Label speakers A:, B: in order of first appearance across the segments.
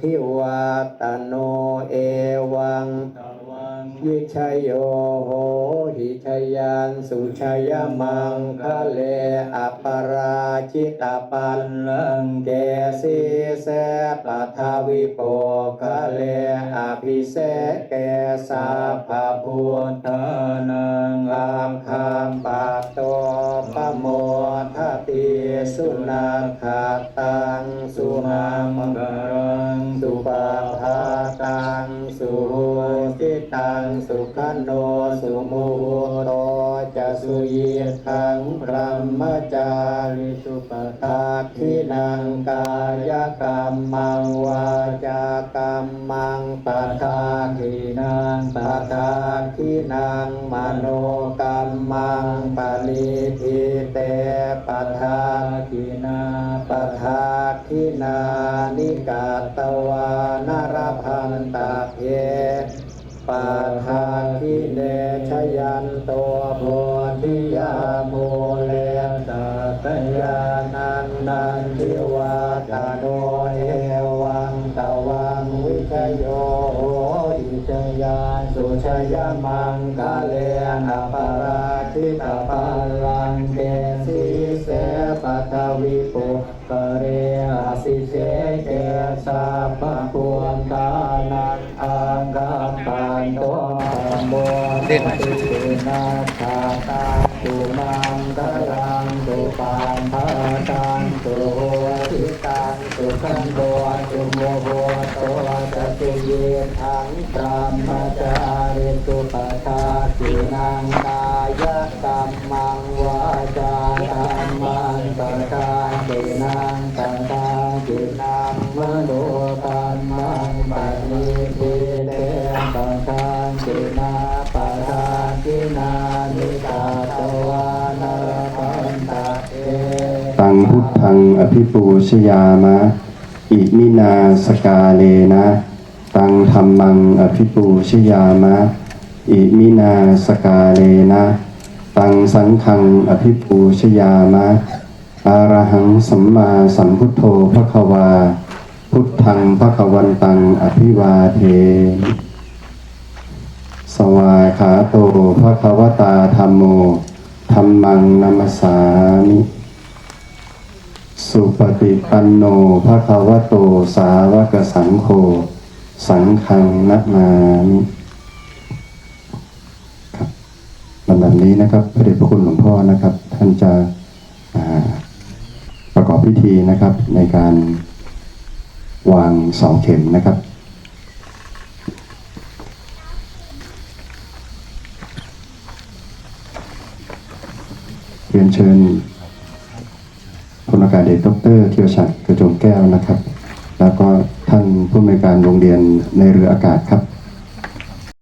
A: ทิวาตโนเอวังยิชยโยโหหิชยานสุชยมังคะเลอปราชิตาปา น
B: ลัง
A: เกสีเสปัทาวิโปคะเลอภิเสเกสาภาพุ
B: พุ
A: ท
B: นัง
A: ธามคามปาโตปโมทติสุนาคาตังสุมา
B: มา
A: มัง
B: กรัง
A: สุปาภาตังสุโหติตังสุขันโนสุโมโต สุยีทังพระมจาริสุปตาทินังกายกรรมังวาจากรรมังปะทาทินังปะทาทินังมโนกรรมังปณิทิเตปะทา
B: ทินา
A: ปะทาทินานิกาตวานารพันตาเพปะทาทิเนชยันโพ เด็ดตินาคาตาตุมังกลังตุปันภาตังตุโหติตังตุขันโตตุโมโหโตจะตุเยทังพระมจาริตุปทาตินังกายกรรมังวาจาธรรมังปะทาตินังปะทาตินังมโนกรรมัง ปะนิทิเตปะทาตินาปะทาตินานิกาตวานารพันตะเอ
C: ตังพุทธังอภิปูชยามะ อิมินาสกาเลนะ ตังธรรมังอภิปูชยามะ อิมินาสกาเลนะ ตังสังฆังอภิปูชยามะ อารหังสัมมาสัมพุทโธภควา พุทธังภควันตังอภิวาเทสวาขาโตภควตาธรรมโมธรรมังนัมสามิสุปฏิปันโนภะควโตสาวกสังโฆสังฆังนะมามิครับลำดับนี้นะครับพระเดชพระคุณหลวงพ่อนะครับ ท่านจะประกอบพิธีนะครับในการ วางเสาเข็มนะครับ เรียนเชิญพลอากาศเอกดอกเตอรเทียวฉัตรกระจงแก้วนะครับ แล้วก็ท่านผู้อำนวยการโรงเรียนในเรืออากาศครับ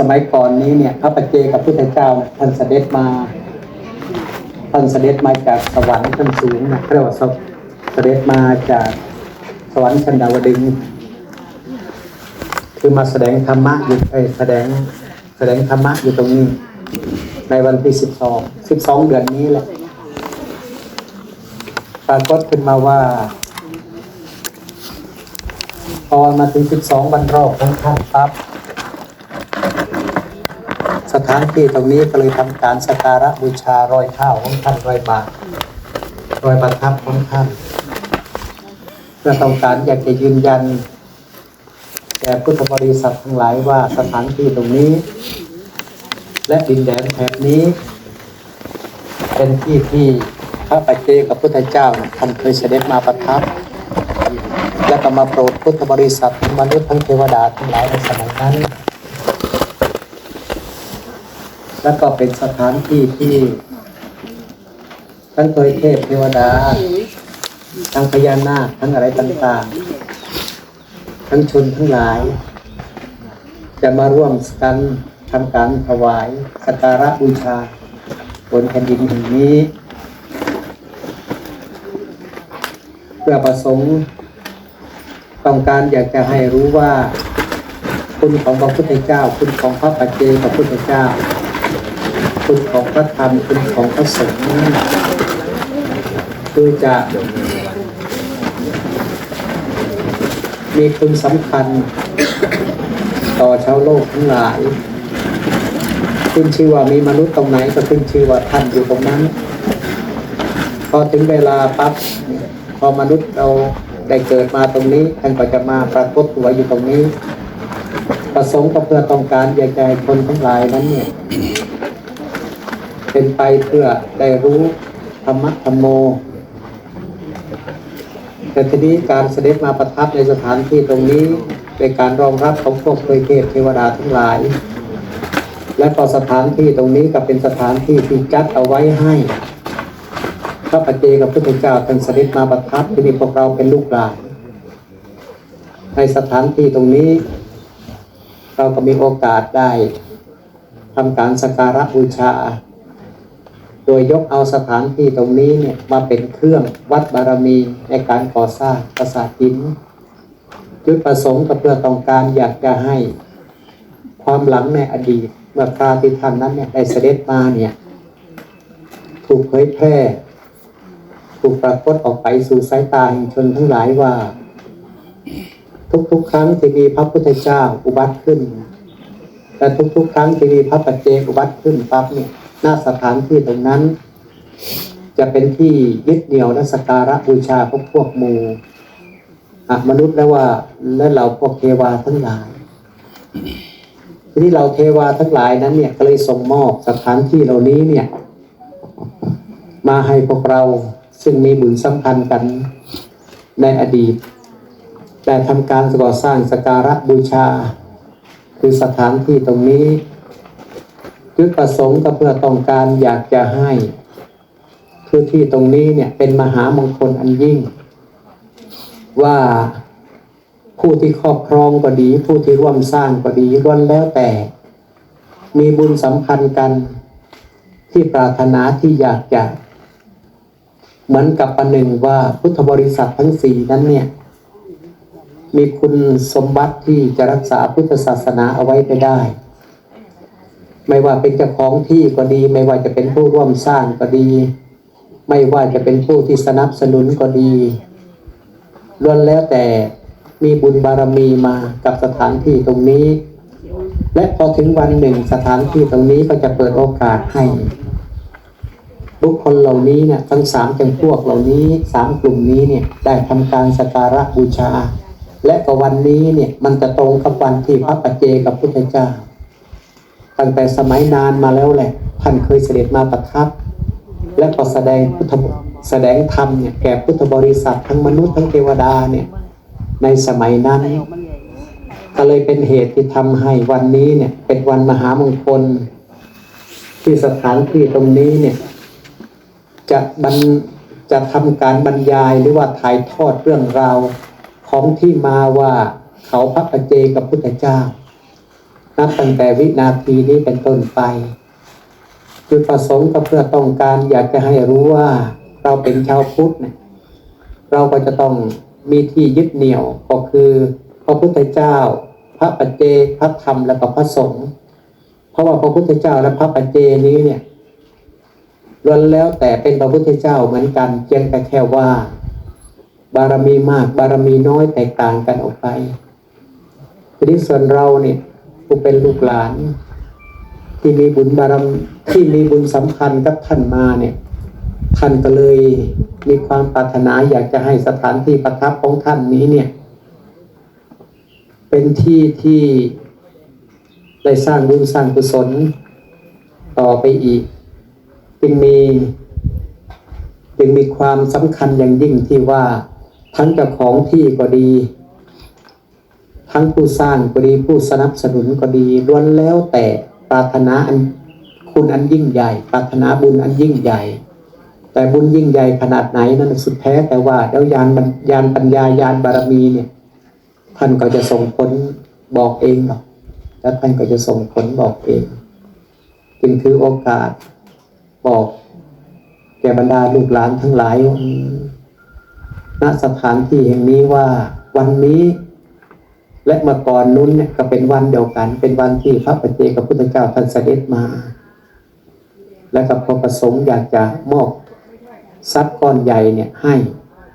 A: สมัยก่อนนี้เนี่ยพระปัจเจกับพุทธเจ้าเนี่ยท่านเสด็จมาท่านเสด็จมาจากสวรรค์ชั้นสูงนะเรียกว่าเสด็จมาจาก วรรค์ชั้นดาวดึง คือมาแสดงธรรมะอยู่เอ้แสดงแสดงธรรมะอยู่ตรงนี้ ในวันที่สิบสองสิบสองเดือนนี้แหละปรากฏขึ้นมาว่าพอมาถึงสิบสองวันรอบของท่านปั๊บสถานที่ตรงนี้ก็เลยทำการสการะบูชารอยเท้าของท่านรอยบาทรอยประทับของท่าน พื่อต้องการอยากจะยืนยันแก่พุทธบริษัททั้งหลายว่าสถานที่ตรงนี้ และดินแดนแถบนี้ เป็นที่ที่พระปัจเจกับพุทธเจ้าท่านเคยเสด็จมาประทับ และก็มาโปรดพุทธบริษัทมนุษย์ทั้งเทวดาทั้งหลายในสมัยนั้น แล้วก็เป็นสถานที่ที่ทั้งตัวเทพเทวดา ทั้งพญานาคทั้งอะไรต่างๆ ทั้งชนทั้งหลาย จะมาร่วมกันทำการถวายสักการะบูชา บนแผ่นดินแห่งนี้ เพื่อประสงค์ต้องการอยากจะให้รู้ว่า คุณของพระพุทธเจ้า คุณของพระปัจเจกพระพุทธเจ้า คุณของพระธรรมคุณของพระสงฆ์คือจะ มีคุณสำคัญ ต่อชาวโลกทั้งหลายขึ้นชื่อว่ามีมนุษย์ตรงไหนก็ขึ้นชื่อว่าท่านอยู่ตรงนั้น พอถึงเวลาปั๊บพอมนุษย์เราได้เกิดมาตรงนี้ท่านก็จะมาปรากฏตัวอยู่ตรงนี้ ประสงค์ก็เพื่อต้องการอยากจะให้คนทั้งหลายนั้นเนี่ย เป็นไปเพื่อได้รู้ธรรมะธรรมโม แต่ทีนี้การเสด็จมาประทับในสถานที่ตรงนี้เป็นการรองรับของพวกเทวเทพเทวดาทั้งหลาย และก็สถานที่ตรงนี้ก็เป็นสถานที่ที่จัดเอาไว้ให้พระปัจเจกับพระพุทธเจ้าท่านเสด็จมาประทับที่นี่พวกเราเป็นลูกหลานในสถานที่ตรงนี้ เราก็มีโอกาสได้ทำการสักการะบูชา โดยยกเอาสถานที่ตรงนี้เนี่ยมาเป็นเครื่องวัดบารมีในการก่อสร้างปราสาทหินจุดประสงค์ก็เพื่อต้องการอยากจะให้ความหลังในอดีต เมื่อคราที่ท่านนั้นเนี่ยได้เสด็จมาเนี่ยถูกเผยแพร่ถูกปรากฏออกไปสู่สายตาแห่งชนทั้งหลายว่า ทุกๆ ครั้งที่มีพระพุทธเจ้าอุบัติขึ้นแต่ทุกๆ ครั้งที่มีพระปัจเจกอุบัติขึ้นปั๊บเนี่ย หน้าสถานที่ตรงนั้น จะเป็นที่ยึดเหนี่ยวและสักการะบูชาพวกพวกมูอะมนุษย์และว่าและเราพวกเทวาทั้งหลายทีนี้เราเทวาทั้งหลายนั้นเนี่ยก็เลยส่งมอบสถานที่เหล่านี้เนี่ย มาให้พวกเราซึ่งมีบุญสัมพันธ์กันในอดีต แต่ทำการก่อสร้างสการะบูชา คือสถานที่ตรงนี้ จุดประสงค์ก็เพื่อต้องการอยากจะให้ คือที่ตรงนี้เนี่ยเป็นมหามงคลอันยิ่ง ว่าผู้ที่ครอบครองก็ดี ผู้ที่ร่วมสร้างก็ดีล้วนแล้วแต่ มีบุญสัมพันธ์กันที่ปรารถนาที่อยากจะ เหมือนกับประหนึ่งว่าพุทธบริษัททั้งสี่นั้นเนี่ยมีคุณสมบัติที่จะรักษาพุทธศาสนาเอาไว้ไปได้ ไม่ว่าเป็นเจ้าของที่ก็ดี ไม่ว่าจะเป็นผู้ร่วมสร้างก็ดี ไม่ว่าจะเป็นผู้ที่สนับสนุนก็ดีล้วนแล้วแต่มีบุญบารมีมากับสถานที่ตรงนี้ และพอถึงวันหนึ่งสถานที่ตรงนี้ก็จะเปิดโอกาสให้บุคคลเหล่านี้เนี่ยทั้งสามจำพวกเหล่านี้สามกลุ่มนี้เนี่ยได้ทำการสกการะบูชา และก็วันนี้เนี่ยมันจะตรงกับวันที่พระปัจเจกับพุทธเจ้า ตั้งแต่สมัยนานมาแล้วแหละท่านเคยเสด็จมาประทับ และก็แสดงพุทธแสดงธรรมเนี่ยแก่พุทธบริษัททั้งมนุษย์ทั้งเทวดาเนี่ยในสมัยนั้น ก็เลยเป็นเหตุที่ทำให้วันนี้เนี่ยเป็นวันมหามงคล ที่สถานที่ตรงนี้เนี่ยจะบรรจะทำการบรรยายหรือว่าถ่ายทอดเรื่องราวของที่มาว่าเขาพระปเจกับพุทธเจ้า นับตั้งแต่วินาทีนี้เป็นต้นไปจุดประสงค์ก็เพื่อต้องการอยากจะให้รู้ว่าเราเป็นชาวพุทธเนี่ยเราก็จะต้องมีที่ยึดเหนี่ยวก็คือพระพุทธเจ้า พระปัจเจพระธรรมและก็พระสงฆ์เพราะว่าพระพุทธเจ้าและพระปัจเจนี้เนี่ยล้วนแล้วแต่เป็นพระพุทธเจ้าเหมือนกันเพียงแต่แค่ว่า บารมีมากบารมีน้อยแตกต่างกันออกไปทีนี้ส่วนเราเนี่ย ผู้เป็นลูกหลาน ที่มีบุญบารมีที่มีบุญสัมพันธ์กับท่านมาเนี่ยท่านก็เลยมีความปรารถนาอยากจะให้สถานที่ประทับของท่านนี้เนี่ย เป็นที่ที่ได้สร้างบุญสร้างกุศลต่อไปอีก จึงมีจึงมีความสำคัญอย่างยิ่งที่ว่าทั้งเจ้าของที่ก็ดี ทั้งผู้สร้างก็ดีผู้สนับสนุนก็ดีล้วนแล้วแต่ปรารถนาอันคุณอันยิ่งใหญ่ ปรารถนาบุญอันยิ่งใหญ่ แต่บุญยิ่งใหญ่ขนาดไหนนั้นสุดแท้แต่ว่าแล้วยานบัญยานปัญญายานบารมีเนี่ยท่านก็จะส่งผลบอกเองหรอกแล้วท่านก็จะส่งผลบอกเอง จึงถือโอกาสบอกแก่บรรดาลูกหลานทั้งหลายณสถานที่แห่งนี้ว่าวันนี้ และเมื่อก่อนนู้นเนี่ยก็เป็นวันเดียวกัน เป็นวันที่พระปัจเจกพุทธเจ้าท่านเสด็จมา และกับพอประสงค์อยากจะมอบทรัพย์ก้อนใหญ่เนี่ยให้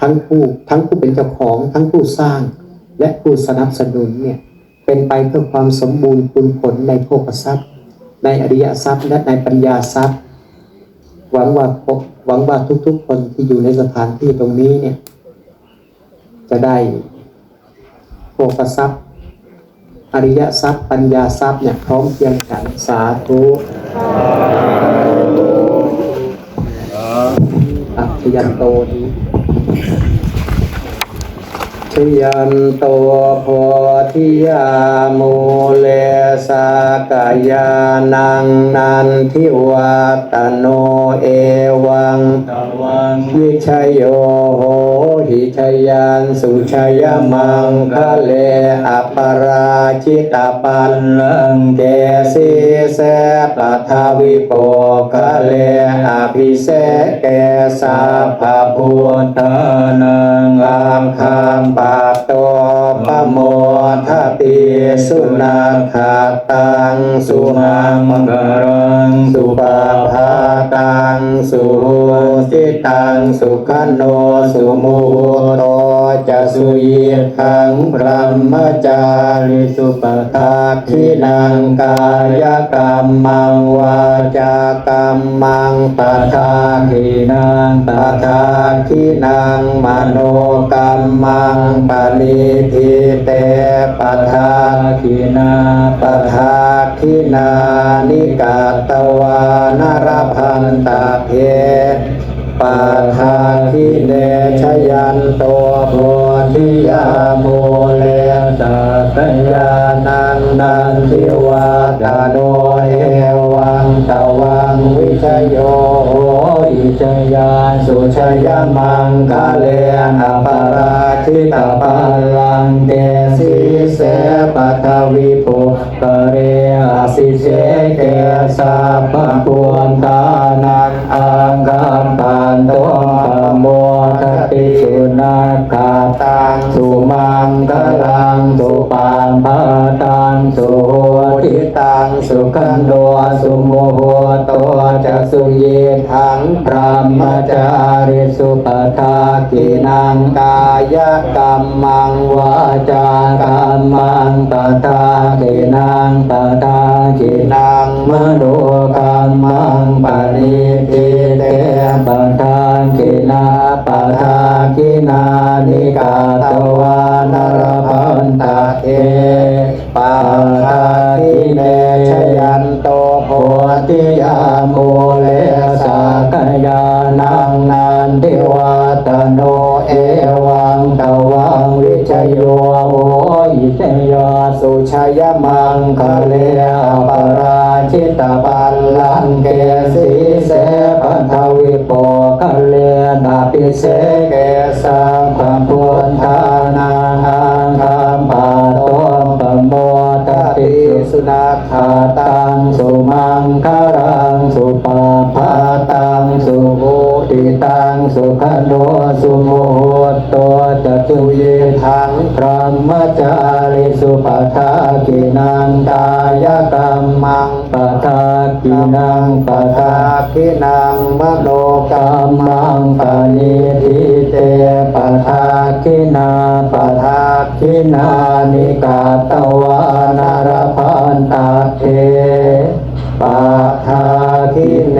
A: ทั้งผู้ทั้งผู้เป็นเจ้าของทั้งผู้สร้าง
B: และผู้สนับสนุนเนี่ยเป็นไปเพื่อความสมบูรณ์คุณผลในโภคทรัพย์ ในอริยทรัพย์และในปัญญาทรัพย์ หวังว่าพวกหวังว่าทุกๆคนที่อยู่ในสถานที่ตรงนี้เนี่ยจะได้ โภคทรัพย์ อริยทรัพย์ ปัญญาทรัพย์เนี่ยพร้อมเพรียงกันสาธุอัจยันโตนี้ ชยันโตโพธิยามูเลสากายานังนันทิวัตโนเอวัง
A: ตวัง
B: วิชัยโยโหหิชยันสุชยมังคะเลอปราชิตาปันลังเกสีเสปัทาวิโปคะเลอภิเสกเกสาภาพุทธานังอามคามปาโตปะโมทติสุนาคาตังสุมามังกรังสุปาภาตังสุโหสิตังสุขโนสุโมโตจะสุยีทังพรหมจาริสุปทาทินังกายกรรมังวาจากรรมังปทาทินังปะทาทินังมโนกรรมังปณิทิเตปะทาทินาปะทาทินานิกาตวานรพันตาเพปาทาคิเนชยันโตโพธิยาโมเลตาตยานังนันทิวาตาโนเอวังตวังวิชยโยโหอิชยาสุชยมังกาเลนะปารา ชิตาปัลลังเตสิเสปัทวิปุกเรอสิเสเกสัพพะปวนตานังอังคัมปันโตปโมทติสุนาคาตังสุมังคลังสุปังภาตังสุ ติตังสุขันโดสุโมโหโตจักสุเยทังพรหมจาริสุปทากินังกายกรรมังวาจากรรมังปทากินังปทากินังมโนกรรมังปณี มจาริสุปทากินังกายกรรมังปทากินังปทากินังมโนกรรมังปณิทิเตปทากินาปทากินานิกาตวานารพันตาเทปทาคิเน